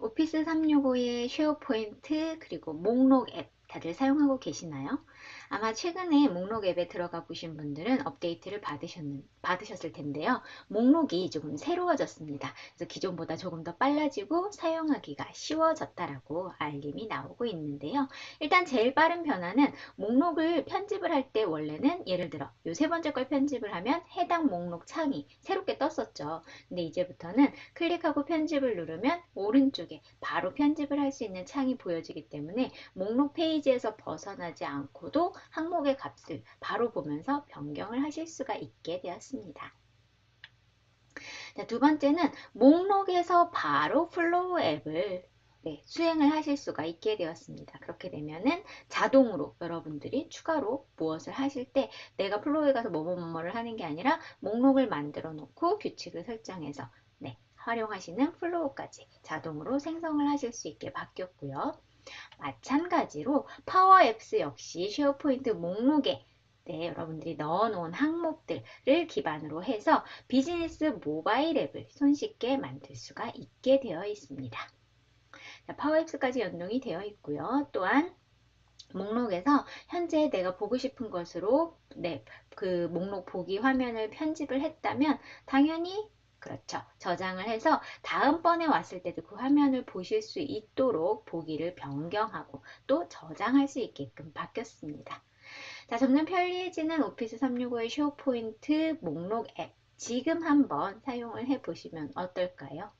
오피스 365의 쉐어 포인트 그리고 목록 앱 다들 사용하고 계시나요? 아마 최근에 목록 앱에 들어가 보신 분들은 업데이트를 받으셨, 받으셨을 텐데요. 목록이 조금 새로워졌습니다. 그래서 기존보다 조금 더 빨라지고 사용하기가 쉬워졌다라고 알림이 나오고 있는데요. 일단 제일 빠른 변화는 목록을 편집을 할 때 원래는 예를 들어 요 세 번째 걸 편집을 하면 해당 목록 창이 새롭게 떴었죠. 근데 이제부터는 클릭하고 편집을 누르면 오른쪽에 바로 편집을 할 수 있는 창이 보여지기 때문에 목록 페이지 에서 벗어나지 않고도 항목의 값을 바로 보면서 변경을 하실 수가 있게 되었습니다. 자, 두 번째는 목록에서 바로 플로우 앱을 네, 수행을 하실 수가 있게 되었습니다. 그렇게 되면은 자동으로 여러분들이 추가로 무엇을 하실 때 내가 플로우에 가서 뭐뭐뭐를 하는 게 아니라 목록을 만들어 놓고 규칙을 설정해서 네, 활용하시는 플로우까지 자동으로 생성을 하실 수 있게 바뀌었고요. 마찬가지로 파워 앱스 역시 쉐어포인트 목록에 네, 여러분들이 넣어놓은 항목들을 기반으로 해서 비즈니스 모바일 앱을 손쉽게 만들 수가 있게 되어 있습니다. 파워 앱스까지 연동이 되어 있고요. 또한 목록에서 현재 내가 보고 싶은 것으로 네, 그 목록 보기 화면을 편집을 했다면 당연히 그렇죠. 저장을 해서 다음번에 왔을 때도 그 화면을 보실 수 있도록 보기를 변경하고 또 저장할 수 있게끔 바뀌었습니다. 자, 점점 편리해지는 오피스 365의 쇼포인트 목록 앱 지금 한번 사용을 해 보시면 어떨까요?